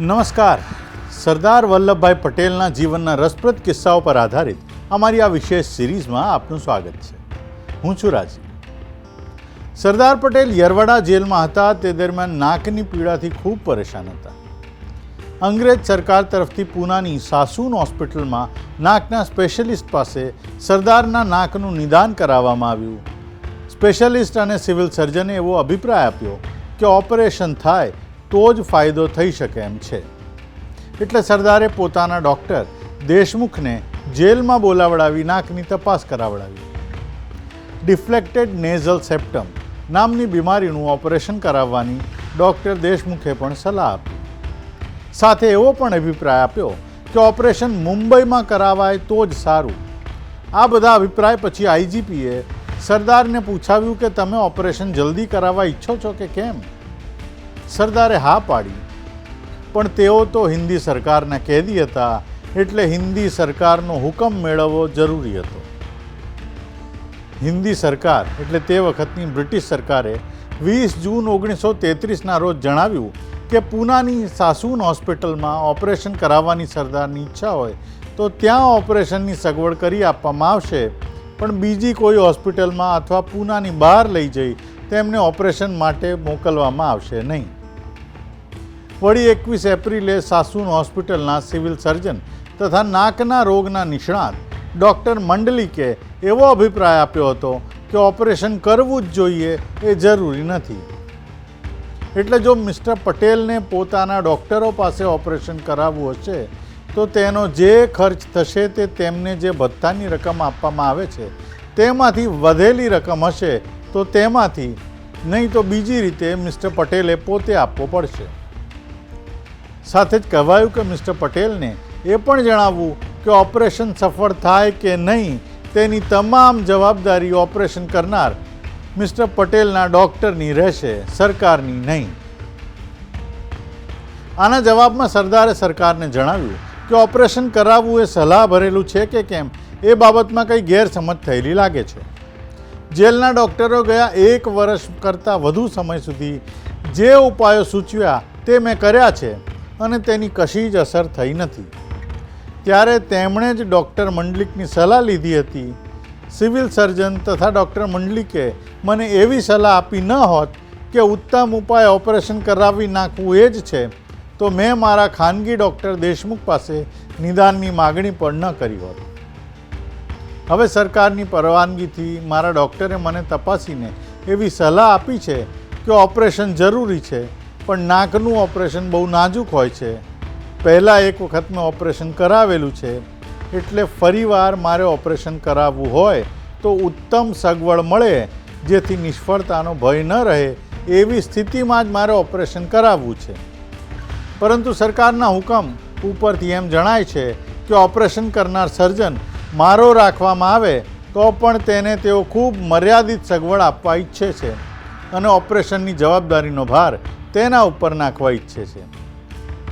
નમસ્કાર. સરદાર વલ્લભભાઈ પટેલના જીવનના રસપ્રદ કિસ્સાઓ પર આધારિત અમારી આ વિશેષ સિરીઝમાં આપનું સ્વાગત છે. હું છું રાજી સરદાર પટેલ યરવડા જેલમાં હતા, તે દરમિયાન નાકની પીડાથી ખૂબ પરેશાન હતા. અંગ્રેજ સરકાર તરફથી પૂનાની સાસુન હોસ્પિટલમાં નાકના સ્પેશિયલિસ્ટ પાસે સરદારના નાકનું નિદાન કરાવવામાં આવ્યું. સ્પેશિયલિસ્ટ અને સિવિલ સર્જને એવો અભિપ્રાય આપ્યો કે ઓપરેશન થાય તો જ ફાયદો થઈ શકે એમ છે. એટલે સરદારે પોતાના ડૉક્ટર દેશમુખને જેલમાં બોલાવડાવી નાકની તપાસ કરાવડાવી. ડિફ્લેક્ટેડ નેઝલ સેપ્ટમ નામની બીમારીનું ઓપરેશન કરાવવાની ડૉક્ટર દેશમુખે પણ સલાહ આપી. સાથે એવો પણ અભિપ્રાય આપ્યો કે ઓપરેશન મુંબઈમાં કરાવાય તો જ સારું. આ બધા અભિપ્રાય પછી આઈજીપીએ સરદારને પૂછાવ્યું કે તમે ઓપરેશન જલ્દી કરાવવા ઈચ્છો છો કે કેમ? સરદારે હા પાડી. પણ તેઓ તો હિન્દી સરકારના કેદી હતા એટલે હિન્દી સરકારનો હુકમ મેળવવો જરૂરી હતો. હિન્દી સરકાર એટલે તે વખતની બ્રિટિશ સરકારે વીસ જૂન ઓગણીસો તેત્રીસના રોજ જણાવ્યું કે પૂનાની સાસુન હોસ્પિટલમાં ઓપરેશન કરાવવાની સરદારની ઈચ્છા હોય તો ત્યાં ઓપરેશનની સગવડ કરી આપવામાં આવશે. પણ બીજી કોઈ હોસ્પિટલમાં અથવા પૂનાની બહાર લઈ જઈ તેમને ઓપરેશન માટે મોકલવામાં આવશે નહીં. વળી એકવીસ એપ્રિલે સાસુન હોસ્પિટલના સિવિલ સર્જન તથા નાકના રોગના નિષ્ણાત ડૉક્ટર મંડલિકે એવો અભિપ્રાય આપ્યો હતો કે ઓપરેશન કરવું જ જોઈએ એ જરૂરી નથી. એટલે જો મિસ્ટર પટેલને પોતાના ડૉક્ટરો પાસે ઓપરેશન કરાવવું હશે, તો તેનો જે ખર્ચ થશે તે તેમને જે ભથ્થાની રકમ આપવામાં આવે છે, તેમાંથી વધેલી રકમ હશે, તો તેમાંથી નહીં તો બીજી રીતે મિસ્ટર પટેલે પોતે આપવો પડશે. સાથે જ કહેવાયું કે મિસ્ટર પટેલને એ પણ જણાવવું કે ઓપરેશન સફળ થાય કે નહીં તેની તમામ જવાબદારી ઓપરેશન કરનાર મિસ્ટર પટેલના ડૉક્ટરની રહેશે, સરકારની નહીં. આના જવાબમાં સરદારે સરકારને જણાવ્યું કે ઓપરેશન કરાવવું એ સલાહ ભરેલું છે કે કેમ? એ બાબતમાં કંઈ ગેરસમજ થયેલી લાગે છે. જેલના ડૉક્ટરો ગયા એક વર્ષ કરતાં વધુ સમય સુધી જે ઉપાયો સૂચવ્યા તે મેં કર્યા છે. અને તેની કશી જ અસર થઈ નથી. ત્યારે તેમણે જ ડૉક્ટર મંડલિકની સલાહ લીધી હતી. સિવિલ સર્જન તથા ડૉક્ટર મંડલિકે મને એવી સલાહ આપી ન હોત કે ઉત્તમ ઉપાય ઓપરેશન કરાવી નાખવું એ જ છે, તો મેં મારા ખાનગી ડૉક્ટર દેશમુખ પાસે નિદાનની માગણી પણ ન કરી હોત. હવે સરકારની પરવાનગીથી મારા ડૉક્ટરે મને તપાસીને એવી સલાહ આપી છે કે ઓપરેશન જરૂરી છે પણ નાકનું ઓપરેશન બહુ નાજુક હોય છે. પહેલાં એક વખત મેં ઓપરેશન કરાવેલું છે. એટલે ફરીવાર મારે ઓપરેશન કરાવવું હોય તો ઉત્તમ સગવડ મળે, જેથી નિષ્ફળતાનો ભય ન રહે, એવી સ્થિતિમાં જ મારે ઓપરેશન કરાવવું છે. પરંતુ સરકારના હુકમ ઉપરથી એમ જણાય છે કે ઓપરેશન કરનાર સર્જન મારો રાખવામાં આવે તો પણ તેને તેઓ ખૂબ મર્યાદિત સગવડ આપવા ઈચ્છે છે. અને ઓપરેશનની જવાબદારીનો ભાર તેના ઉપર નાખવા ઈચ્છે છે.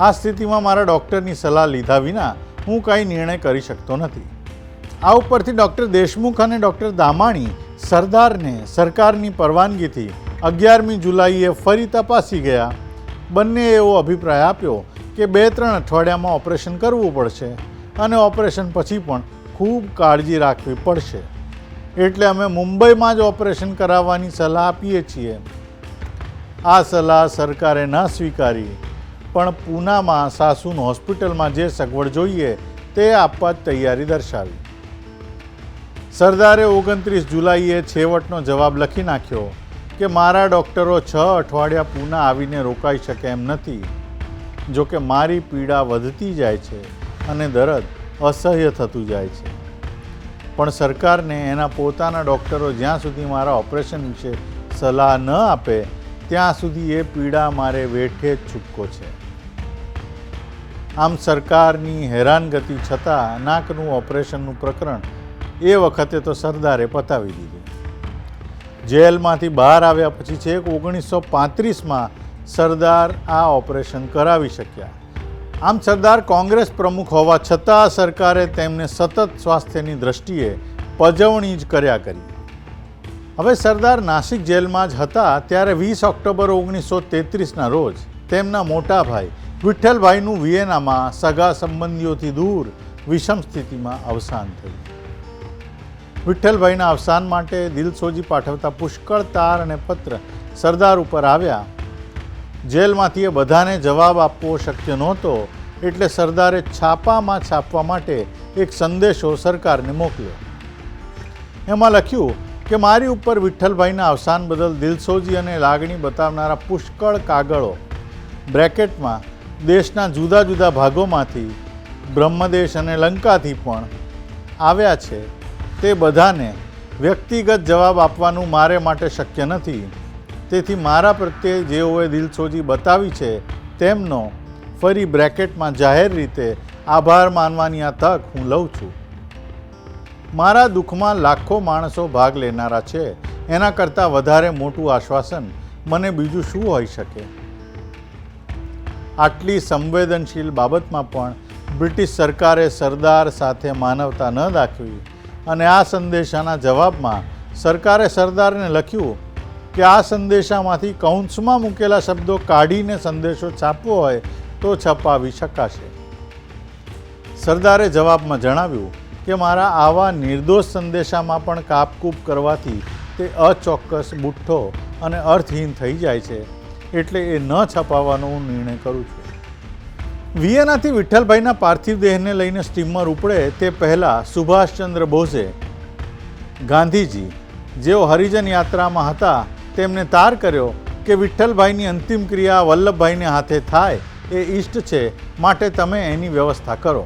આ સ્થિતિમાં મારા ડૉક્ટરની સલાહ લીધા વિના હું કાંઈ નિર્ણય કરી શકતો નથી. આ ઉપરથી ડૉક્ટર દેશમુખ અને ડૉક્ટર દામાણી સરદારને સરકારની પરવાનગીથી અગિયારમી જુલાઈએ ફરી તપાસી ગયા. બંને એવો અભિપ્રાય આપ્યો કે બે ત્રણ અઠવાડિયામાં ઓપરેશન કરવું પડશે અને ઓપરેશન પછી પણ ખૂબ કાળજી રાખવી પડશે. એટલે અમે મુંબઈમાં જ ઓપરેશન કરાવવાની સલાહ આપીએ છીએ. આ સલાહ સરકારે ન સ્વીકારી. પણ પૂનામાં સાસુન હોસ્પિટલમાં જે સગવડ જોઈએ, તે આપવા તૈયારી દર્શાવી. સરદારે ઓગણત્રીસ જુલાઈએ છેવટનો જવાબ લખી નાખ્યો કે, મારા ડૉક્ટરો છ અઠવાડિયા પૂના આવીને રોકાઈ શકે એમ નથી. જોકે મારી પીડા વધતી જાય છે અને દરદ અસહ્ય થતું જાય છે. પણ સરકારને એના પોતાના ડૉક્ટરો જ્યાં સુધી મારા ઓપરેશન વિશે સલાહ ન આપે ત્યાં સુધી એ પીડા મારે વેઠે જ છૂટકો છે. આમ સરકારની હેરાનગતિ છતાં નાકનું ઓપરેશનનું પ્રકરણ એ વખતે તો સરદારે પતાવી દીધું. જેલમાંથી બહાર આવ્યા પછી છેક ઓગણીસો પાંત્રીસમાં સરદાર આ ઓપરેશન કરાવી શક્યા. આમ સરદાર કોંગ્રેસ પ્રમુખ હોવા છતાં સરકારે તેમને સતત સ્વાસ્થ્યની દ્રષ્ટિએ પજવણી જ કર્યા કરી. હવે સરદાર નાસિક જેલમાં જ હતા ત્યારે વીસ ઓક્ટોબર ઓગણીસો તેત્રીસના રોજ તેમના મોટા ભાઈ વિઠ્ઠલભાઈનું વિયેનામાં સગા સંબંધીઓથી દૂર વિષમ સ્થિતિમાં અવસાન થયું. વિઠ્ઠલભાઈના અવસાન માટે દિલસોજી પાઠવતા પુષ્કળ તાર અને પત્ર સરદાર ઉપર આવ્યા. જેલમાંથી એ બધાને જવાબ આપવો શક્ય નહોતો એટલે સરદારે છાપામાં છાપવા માટે એક સંદેશો સરકારને મોકલ્યો. એમાં લખ્યું કે મારી ઉપર વિઠ્ઠલભાઈના અવસાન બદલ દિલસોજી અને લાગણી બતાવનારા પુષ્કળ કાગળો. બ્રેકેટમાં દેશના જુદા જુદા ભાગોમાંથી બ્રહ્મદેશ અને લંકાથી પણ આવ્યા છે. તે બધાને વ્યક્તિગત જવાબ આપવાનું મારે માટે શક્ય નથી. તેથી મારા પ્રત્યે જેઓએ દિલસોજી બતાવી છે તેમનો ફરી બ્રેકેટમાં જાહેર રીતે આભાર માનવાની આ તક હું લઉં છું. મારા દુઃખમાં લાખો માણસો ભાગ લેનારા છે. એના કરતાં વધારે મોટું આશ્વાસન મને બીજું શું હોઈ શકે? આટલી સંવેદનશીલ બાબતમાં પણ બ્રિટિશ સરકારે સરદાર સાથે માનવતા ન દાખવી અને આ સંદેશાના જવાબમાં સરકારે સરદારને લખ્યું કે આ સંદેશામાંથી કૌંસમાં મૂકેલા શબ્દો કાઢીને સંદેશો છાપવો હોય તો છપાવી શકાશે. સરદારે જવાબમાં જણાવ્યું કે મારા આવા નિર્દોષ સંદેશામાં પણ કાપકૂપ કરવાથી તે અચોક્કસ બુઠ્ઠો અને અર્થહીન થઈ જાય છે, એટલે એ ન છપાવવાનો હું નિર્ણય કરું છું. વિયેનાથી વિઠ્ઠલભાઈના પાર્થિવ દેહને લઈને સ્ટીમર ઉપડે તે પહેલાં સુભાષચંદ્ર બોઝે ગાંધીજી, જેઓ હરિજન યાત્રામાં હતા, તેમને તાર કર્યો કે વિઠ્ઠલભાઈની અંતિમ ક્રિયા વલ્લભભાઈને હાથે થાય, એ ઈષ્ટ છે, માટે તમે એની વ્યવસ્થા કરો.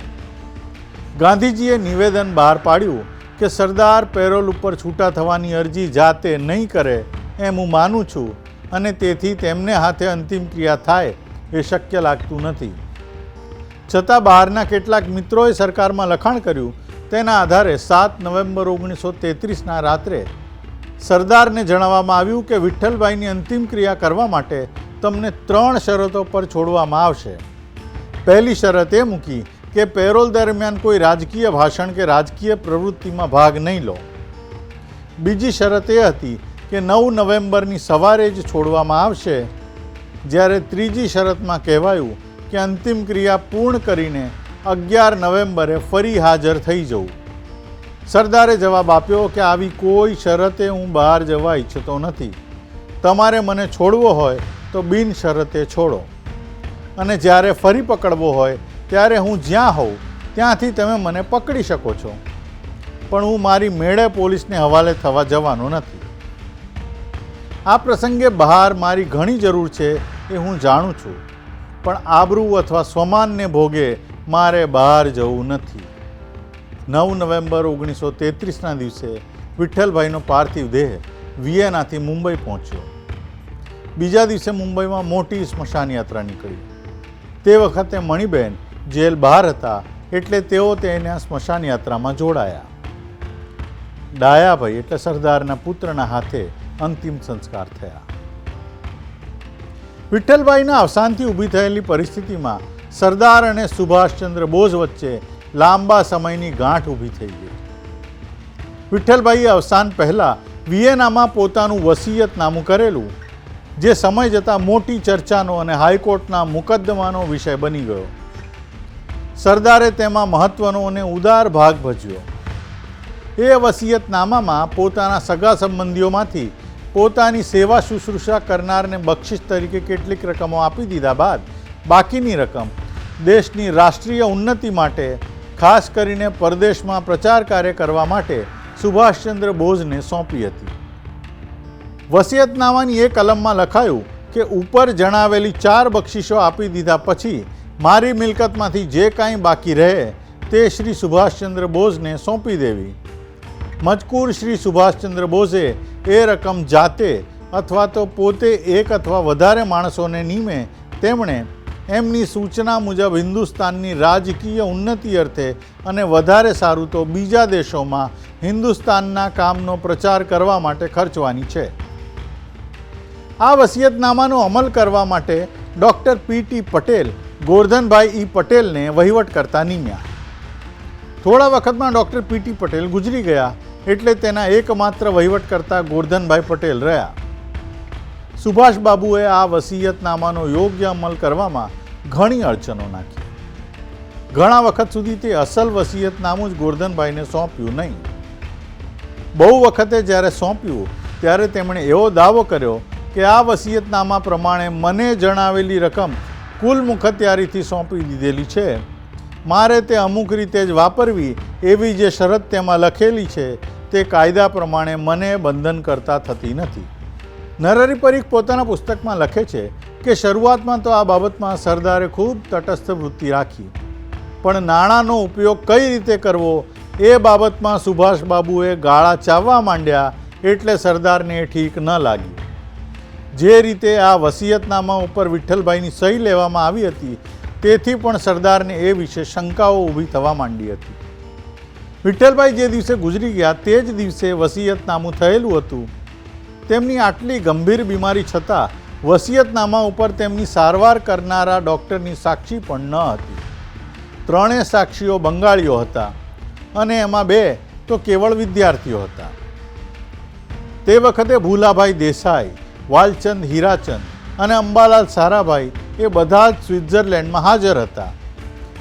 ગાંધીજીએ નિવેદન બહાર પાડ્યું કે સરદાર પેરોલ ઉપર છૂટા થવાની અરજી જાતે નહીં કરે એમ હું માનું છું અને તેથી તેમને હાથે અંતિમ ક્રિયા થાય એ શક્ય લાગતું નથી. છતાં બહારના કેટલાક મિત્રોએ સરકારમાં લખાણ કર્યું, તેના આધારે સાત નવેમ્બર ઓગણીસો તેત્રીસના રાત્રે સરદારને જણાવવામાં આવ્યું કે વિઠ્ઠલભાઈની અંતિમ ક્રિયા કરવા માટે તમને ત્રણ શરતો પર છોડવામાં આવશે. પહેલી શરત એ મૂકી કે પેરોલ દરમિયાન કોઈ રાજકીય ભાષણ કે રાજકીય પ્રવૃત્તિમાં ભાગ નહીં લો. બીજી શરત એ હતી કે નવ નવેમ્બરની સવારે જ છોડવામાં આવશે, જ્યારે ત્રીજી શરતમાં કહેવાયું કે અંતિમ ક્રિયા પૂર્ણ કરીને અગિયાર નવેમ્બરે ફરી હાજર થઈ જવું. સરદારે જવાબ આપ્યો કે આવી કોઈ શરતે હું બહાર જવા ઈચ્છતો નથી. તમારે મને છોડવો હોય તો બિન શરતે છોડો. અને જ્યારે ફરી પકડવો હોય ત્યારે હું જ્યાં હોઉં, ત્યાંથી તમે મને પકડી શકો છો. પણ હું મારી મેળે પોલીસને હવાલે થવા જવાનો નથી. આ પ્રસંગે બહાર મારી ઘણી જરૂર છે એ હું જાણું છું. પણ આબરૂ અથવા સ્વમાનને ભોગે મારે બહાર જવું નથી. નવ નવેમ્બર ઓગણીસો તેત્રીસના દિવસે વિઠ્ઠલભાઈનો પાર્થિવ દેહ વિયેનાથી મુંબઈ પહોંચ્યો. બીજા દિવસે મુંબઈમાં મોટી સ્મશાન યાત્રા નીકળી. તે વખતે મણિબેન જેલ બહાર હતા એટલે તેઓ તેના સ્મશાન યાત્રામાં જોડાયા. ડાયાભાઈ એટલે સરદારના પુત્રના હાથે અંતિમ સંસ્કાર થયા. વિઠ્ઠલભાઈના અવસાનથી ઊભી થયેલી પરિસ્થિતિમાં સરદાર અને સુભાષચંદ્ર બોઝ વચ્ચે લાંબા સમયની ગાંઠ ઊભી થઈ ગઈ. વિઠ્ઠલભાઈએ અવસાન પહેલાં વિયેનામાં પોતાનું વસીયતનામું કરેલું, જે સમય જતાં મોટી ચર્ચાનો અને હાઈકોર્ટના મુકદ્દમાનો વિષય બની ગયો. સરદારે તેમાં મહત્વનો અને ઉદાર ભાગ ભજવ્યો. એ વસિયતનામામાં પોતાના સગા સંબંધીઓમાંથી પોતાની સેવા શુશ્રૂષા કરનારને બક્ષિસ તરીકે કેટલીક રકમો આપી દીધા બાદ બાકીની રકમ દેશની રાષ્ટ્રીય ઉન્નતિ માટે, ખાસ કરીને પરદેશમાં પ્રચાર કાર્ય કરવા માટે સુભાષચંદ્ર બોઝને સોંપી હતી. વસિયતનામાની એ કલમમાં લખાયું કે, ઉપર જણાવેલી ચાર બક્ષિસો આપી દીધા પછી મારી મિલકતમાંથી જે કાંઈ બાકી રહે તે શ્રી સુભાષચંદ્ર બોઝને સોંપી દેવી. મજકૂર શ્રી સુભાષચંદ્ર બોઝે એ રકમ જાતે અથવા તો પોતે એક અથવા વધારે માણસોને નીમે તેમણે એમની સૂચના મુજબ હિન્દુસ્તાનની રાજકીય ઉન્નતિ અર્થે અને વધારે સારું તો બીજા દેશોમાં હિન્દુસ્તાનના કામનો પ્રચાર કરવા માટે ખર્ચવાની છે. આ વસિયતનામાનો અમલ કરવા માટે doctor P T Patel Gordhanbhai E પટેલને વહીવટ કરતા નીમ્યા. થોડા વખતમાં ડૉક્ટર પી ટી પટેલ ગુજરી ગયા એટલે તેના એકમાત્ર વહીવટ કરતા ગોરધનભાઈ પટેલ રહ્યા. સુભાષબાબુએ આ વસીયતનામાનો યોગ્ય અમલ કરવામાં ઘણી અડચણો નાખી. ઘણા વખત સુધી તે અસલ વસિયતનામું જ ગોરધનભાઈને સોંપ્યું નહીં. બહુ વખતે જ્યારે સોંપ્યું, ત્યારે તેમણે એવો દાવો કર્યો કે આ વસિયતનામા પ્રમાણે મને જણાવેલી રકમ કુલ મુખત્યારીથી સોંપી દીધેલી છે. મારે તે અમુક રીતે જ વાપરવી એવી જે શરત તેમાં લખેલી છે તે કાયદા પ્રમાણે મને બંધન કરતા થતી નથી. નરહરી પરીખ પોતાના પુસ્તકમાં લખે છે કે શરૂઆતમાં તો આ બાબતમાં સરદારે ખૂબ તટસ્થ વૃત્તિ રાખી. પણ નાણાંનો ઉપયોગ કઈ રીતે કરવો એ બાબતમાં સુભાષબાબુએ ગાળા ચાવવા માંડ્યા એટલે સરદારને ઠીક ન લાગ્યું. જે રીતે આ વસિયતનામા ઉપર વિઠ્ઠલભાઈની સહી લેવામાં આવી હતી, તેથી પણ સરદારને એ વિશે શંકાઓ ઊભી થવા માંડી હતી. વિઠ્ઠલભાઈ જે દિવસે ગુજરી ગયા, તે જ દિવસે વસિયતનામું થયેલું હતું. તેમની આટલી ગંભીર બીમારી છતાં, વસિયતનામા ઉપર તેમની સારવાર કરનારા ડૉક્ટરની સાક્ષી પણ ન હતી. ત્રણેય સાક્ષીઓ બંગાળીઓ હતા અને એમાં બે તો કેવળ વિદ્યાર્થીઓ હતા. તે વખતે ભૂલાભાઈ દેસાઈ વાલચંદ, હીરાચંદ અને અંબાલાલ સારાભાઈ એ બધા જ સ્વિટ્ઝરલેન્ડમાં હાજર હતા.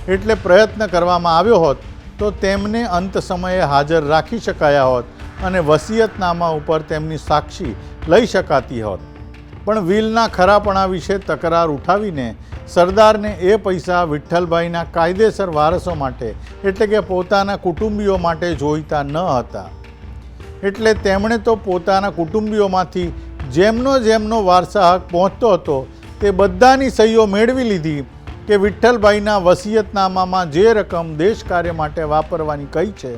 એટલે પ્રયત્ન કરવામાં આવ્યો હોત તો તેમને અંત સમયે હાજર રાખી શકાયા હોત અને વસિયતનામા ઉપર તેમની સાક્ષી લઈ શકાતી હોત. પણ વિલના ખરાપણા વિશે તકરાર ઉઠાવીને સરદારને એ પૈસા વિઠ્ઠલભાઈના કાયદેસર વારસો માટે, એટલે કે પોતાના કુટુંબીઓ માટે જોઈતા ન હતા. એટલે તેમણે તો પોતાના કુટુંબીઓમાંથી જેમનો જેમનો વારસા હક પહોંચતો હતો, તે બધાની સહીઓ મેળવી લીધી કે વિઠ્ઠલભાઈના વસિયતનામામાં જે રકમ દેશ કાર્ય માટે વાપરવાની કહી છે,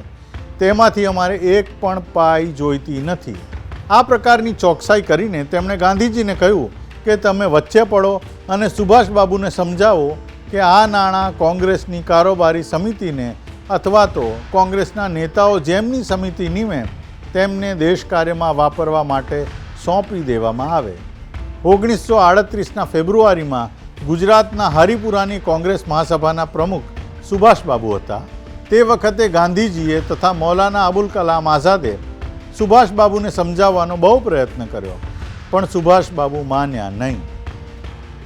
તેમાંથી અમારે એક પણ પાઈ જોઈતી નથી. આ પ્રકારની ચોકસાઈ કરીને તેમણે ગાંધીજીને કહ્યું કે તમે વચ્ચે પડો અને સુભાષબાબુને સમજાવો કે આ નાણાં કોંગ્રેસની કારોબારી સમિતિને અથવા તો કોંગ્રેસના નેતાઓ જેમની સમિતિ નીમે તેમને દેશ કાર્યમાં વાપરવા માટે સોંપી દેવામાં આવે. ઓગણીસો આડત્રીસના ફેબ્રુઆરીમાં ગુજરાતના હરિપુરાની કોંગ્રેસ મહાસભાના પ્રમુખ સુભાષબાબુ હતા. તે વખતે ગાંધીજીએ તથા મૌલાના અબુલ કલામ આઝાદે સુભાષબાબુને સમજાવવાનો બહુ પ્રયત્ન કર્યો, પણ સુભાષબાબુ માન્યા નહીં.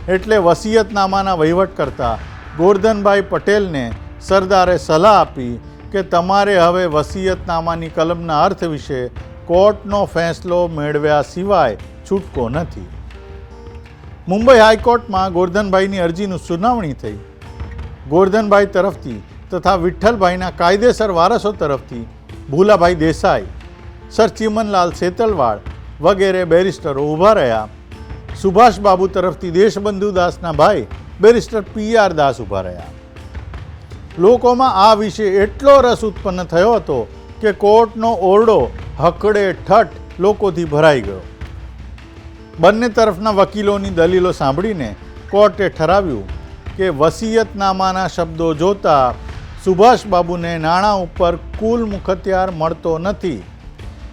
એટલે વસિયતનામાના વહીવટ કરતા ગોરધનભાઈ પટેલને સરદારે સલાહ આપી કે તમારે હવે વસિયતનામાની કલમના અર્થ વિશે કોર્ટનો ફેંસલો મેળવ્યા સિવાય છૂટકો નથી. મુંબઈ હાઈકોર્ટમાં ગોરધનભાઈની અરજીનું સુનાવણી થઈ. ગોરધનભાઈ તરફથી તથા વિઠ્ઠલભાઈના કાયદેસર વારસો તરફથી ભૂલાભાઈ દેસાઈ, સર ચિમનલાલ સેતલવાડ વગેરે બેરિસ્ટરો ઊભા રહ્યા. સુભાષબાબુ તરફથી દેશબંધુ દાસના ભાઈ બેરિસ્ટર પી આર દાસ ઊભા રહ્યા. લોકોમાં આ વિશે એટલો રસ ઉત્પન્ન થયો હતો કે કોર્ટનો ઓરડો હકડે ઠઠ લોકોથી ભરાઈ ગયો. બંને તરફના વકીલોની દલીલો સાંભળીને કોર્ટે ઠરાવ્યું કે વસિયતનામાના શબ્દો જોતા સુભાષબાબુને નાણાં ઉપર કુલ મુખત્યાર મળતો નથી.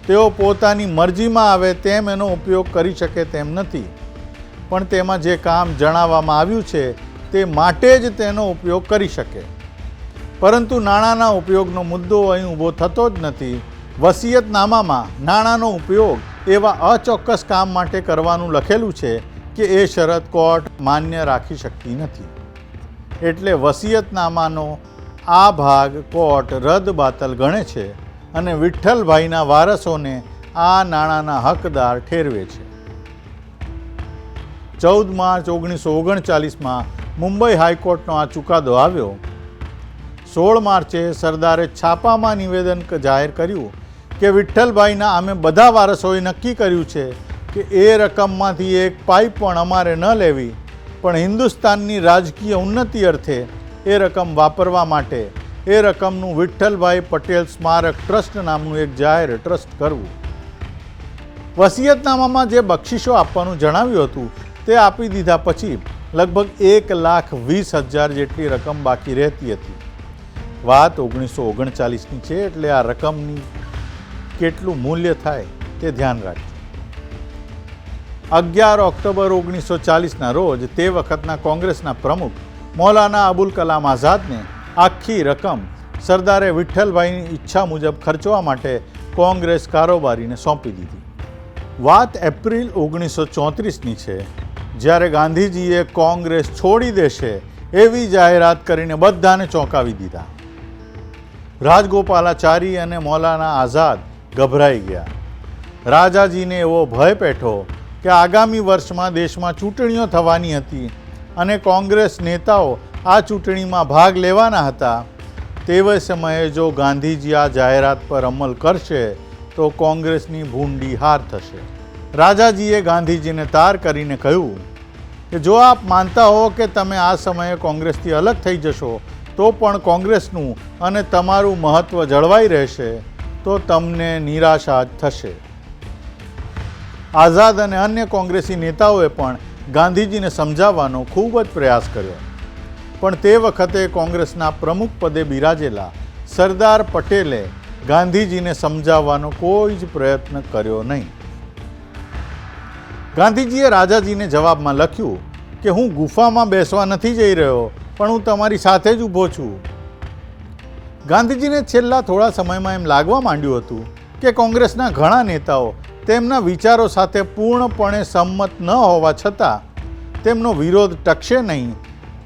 તેઓ પોતાની મરજીમાં આવે તેમ એનો ઉપયોગ કરી શકે તેમ નથી. પણ તેમાં જે કામ જણાવવામાં આવ્યું છે તે માટે જ તેનો ઉપયોગ કરી શકે. પરંતુ નાણાંના ઉપયોગનો મુદ્દો અહીં ઊભો થતો જ નથી. વસિયતનામામાં નાણાંનો ઉપયોગ એવા અચોક્કસ કામ માટે કરવાનું લખેલું છે કે એ શરત કોર્ટ માન્ય રાખી શકતી નથી. એટલે વસિયતનામાનો આ ભાગ કોર્ટ રદ બાતલ ગણે છે અને વિઠ્ઠલભાઈના વારસોને આ નાણાંના હકદાર ઠેરવે છે. ચૌદ માર્ચ ઓગણીસો ઓગણચાલીસમાં મુંબઈ હાઈકોર્ટનો આ ચુકાદો આવ્યો. સોળ માર્ચે સરદારે છાપામાં નિવેદન જાહેર કર્યું કે વિઠ્ઠલભાઈના અમે બધા વારસોએ નક્કી કર્યું છે કે એ રકમમાંથી એક પાઇપ પણ અમારે ન લેવી, પણ હિન્દુસ્તાનની રાજકીય ઉન્નતિ અર્થે એ રકમ વાપરવા માટે એ રકમનું વિઠ્ઠલભાઈ પટેલ સ્મારક ટ્રસ્ટ નામનું એક જાહેર ટ્રસ્ટ કરવું. વસિયતનામામાં જે બક્ષિસો આપવાનું જણાવ્યું હતું, તે આપી દીધા પછી લગભગ એક લાખ વીસ હજાર જેટલી રકમ બાકી રહેતી હતી. વાત ઓગણીસો ઓગણચાલીસની છે એટલે આ રકમની કેટલું મૂલ્ય થાય તે ધ્યાન રાખજો. અગિયાર ઓક્ટોબર ઓગણીસો ચાલીસના રોજ તે વખતના કોંગ્રેસના પ્રમુખ મૌલાના અબુલ કલામ આઝાદને આખી રકમ સરદારે વિઠ્ઠલભાઈની ઈચ્છા મુજબ ખર્ચવા માટે કોંગ્રેસ કારોબારીને સોંપી દીધી. વાત એપ્રિલ ઓગણીસો ચોત્રીસની છે. જ્યારે ગાંધીજીએ કોંગ્રેસ છોડી દેશે એવી જાહેરાત કરીને બધાને ચોંકાવી દીધા. રાજગોપાલાચારી અને મૌલાના આઝાદ ગભરાઈ ગયા. રાજાજીને એવો ભય પેઠો કે આગામી વર્ષમાં દેશમાં ચૂંટણીઓ થવાની હતી અને કોંગ્રેસ નેતાઓ આ ચૂંટણીમાં ભાગ લેવાના હતા તેવા સમયે જો ગાંધીજી આ જાહેરાત પર અમલ કરશે, તો કોંગ્રેસની ભૂંડી હાર થશે. રાજાજીએ ગાંધીજીને તાર કરીને કહ્યું કે, જો આપ માનતા હો કે તમે આ સમયે કોંગ્રેસથી અલગ થઈ જશો તો પણ કોંગ્રેસનું અને તમારું મહત્ત્વ જળવાઈ રહેશે, તો તમને નિરાશા થશે. આઝાદ અને અન્ય કોંગ્રેસી નેતાઓએ પણ ગાંધીજીને સમજાવવાનો ખૂબ જ પ્રયાસ કર્યો. પણ તે વખતે કોંગ્રેસના પ્રમુખ પદે બિરાજેલા સરદાર પટેલે ગાંધીજીને સમજાવવાનો કોઈ જ પ્રયત્ન કર્યો નહીં. ગાંધીજીએ રાજાજીને જવાબમાં લખ્યું કે હું ગુફામાં બેસવા નથી જઈ રહ્યો પણ હું તમારી સાથે જ ઊભો છું. ગાંધીજીને છેલ્લા થોડા સમયમાં એમ લાગવા માંડ્યું હતું કે કોંગ્રેસના ઘણા નેતાઓ તેમના વિચારો સાથે પૂર્ણપણે સંમત ન હોવા છતાં તેમનો વિરોધ ટકશે નહીં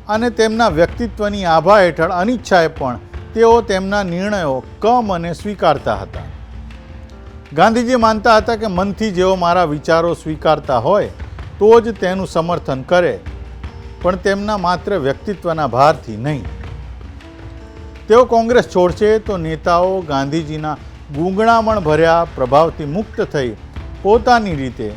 અને તેમના વ્યક્તિત્વની આભા હેઠળ અનિચ્છાએ પણ તેઓ તેમના નિર્ણયો કમ અને સ્વીકારતા હતા. ગાંધીજી માનતા હતા કે મનથી જેઓ મારા વિચારો સ્વીકારતા હોય તો જ તેનું સમર્થન કરે પણ તેમના માત્ર વ્યક્તિત્વના ભારથી નહીં. તેઓ કોંગ્રેસ છોડશે તો નેતાઓ ગાંધીજીના ગૂંગણામણ ભર્યા પ્રભાવથી મુક્ત થઈ પોતાની રીતે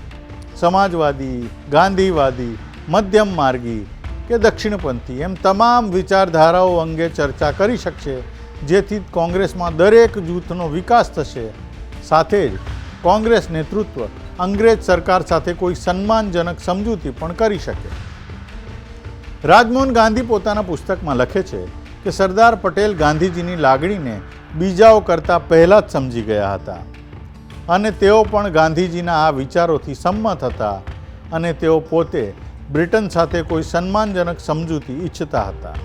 સમાજવાદી, ગાંધીવાદી, મધ્યમ માર્ગી કે દક્ષિણપંથી એમ તમામ વિચારધારાઓ અંગે ચર્ચા કરી શકશે, જેથી કોંગ્રેસમાં દરેક જૂથનો વિકાસ થશે. સાથે જ કોંગ્રેસ નેતૃત્વ અંગ્રેજ સરકાર સાથે કોઈ સન્માનજનક સમજૂતી પણ કરી શકે. રાજમોહન ગાંધી પોતાના પુસ્તકમાં લખે છે કે સરદાર પટેલ ગાંધીજીની લાગણીને બીજાઓ કરતાં પહેલાં જ સમજી ગયા હતા. અને તેઓ પણ ગાંધીજીના આ વિચારોથી સંમત હતા અને તેઓ પોતે બ્રિટન સાથે કોઈ સન્માનજનક સમજૂતી ઈચ્છતા હતા.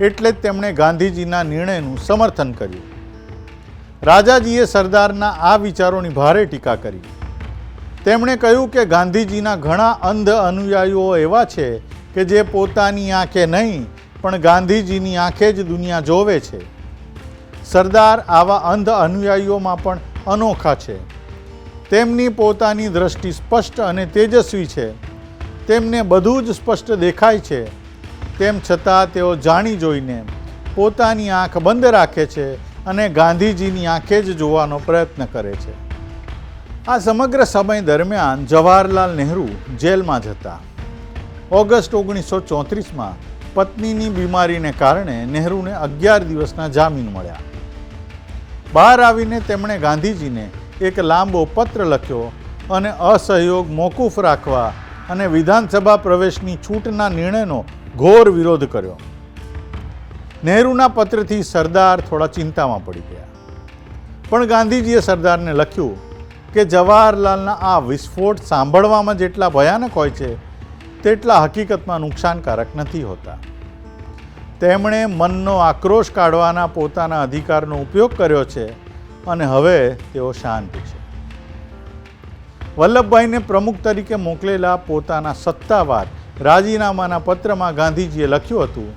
એટલે જ તેમણે ગાંધીજીના નિર્ણયનું સમર્થન કર્યું. રાજાજીએ સરદારના આ વિચારોની ભારે ટીકા કરી. તેમણે કહ્યું કે ગાંધીજીના ઘણા અંધ અનુયાયીઓ એવા છે કે જે પોતાની આંખે નહીં, પણ ગાંધીજીની આંખે જ દુનિયા જોવે છે. સરદાર આવા અંધ અનુયાયીઓમાં પણ અનોખા છે. તેમની પોતાની દ્રષ્ટિ સ્પષ્ટ અને તેજસ્વી છે. તેમને બધું જ સ્પષ્ટ દેખાય છે. તેમ છતાં તેઓ જાણી જોઈને પોતાની આંખ બંધ રાખે છે અને ગાંધીજીની આંખે જ જોવાનો પ્રયત્ન કરે છે. આ સમગ્ર સમય દરમિયાન જવાહરલાલ નહેરુ જેલમાં જ હતા. ઓગસ્ટ ઓગણીસો ચોત્રીસમાં પત્નીની બીમારીને કારણે નહેરુને અગિયાર દિવસના જામીન મળ્યા. બહાર આવીને તેમણે ગાંધીજીને એક લાંબો પત્ર લખ્યો અને અસહયોગ મોકૂફ રાખવા અને વિધાનસભા પ્રવેશની છૂટના નિર્ણયનો ઘોર વિરોધ કર્યો. નહેરુના પત્રથી સરદાર થોડા ચિંતામાં પડી ગયા. પણ ગાંધીજીએ સરદારને લખ્યું કે જવાહરલાલના આ વિસ્ફોટ સાંભળવામાં જેટલા ભયાનક હોય છે તેટલા હકીકતમાં નુકસાનકારક નથી હોતા. તેમણે મનનો આક્રોશ કાઢવાના પોતાના અધિકારનો ઉપયોગ કર્યો છે અને હવે તેઓ શાંત છે. વલ્લભભાઈને પ્રમુખ તરીકે મોકલેલા પોતાના સત્તાવાર રાજીનામાના પત્રમાં ગાંધીજીએ લખ્યું હતું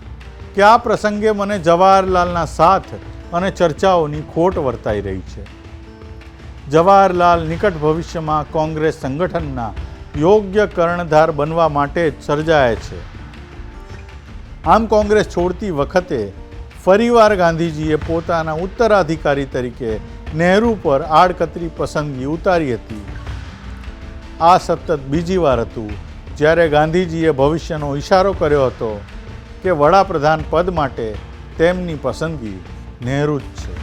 કે આ પ્રસંગે મને જવાહરલાલના સાથ અને ચર્ચાઓની ખોટ વર્તાઈ રહી છે. જવાહરલાલ નિકટ ભવિષ્યમાં કોંગ્રેસ સંગઠનના યોગ્ય કર્ણધાર બનવા માટે જ સર્જાય છે. આમ કોંગ્રેસ છોડતી વખતે ફરીવાર ગાંધીજીએ પોતાના ઉત્તરાધિકારી તરીકે નહેરુ પર આડકતરી પસંદગી ઉતારી હતી. આ સતત બીજી વાર હતું, જ્યારે ગાંધીજીએ ભવિષ્યનો ઇશારો કર્યો હતો કે વડાપ્રધાન પદ માટે તેમની પસંદગી નહેરુ જ છે.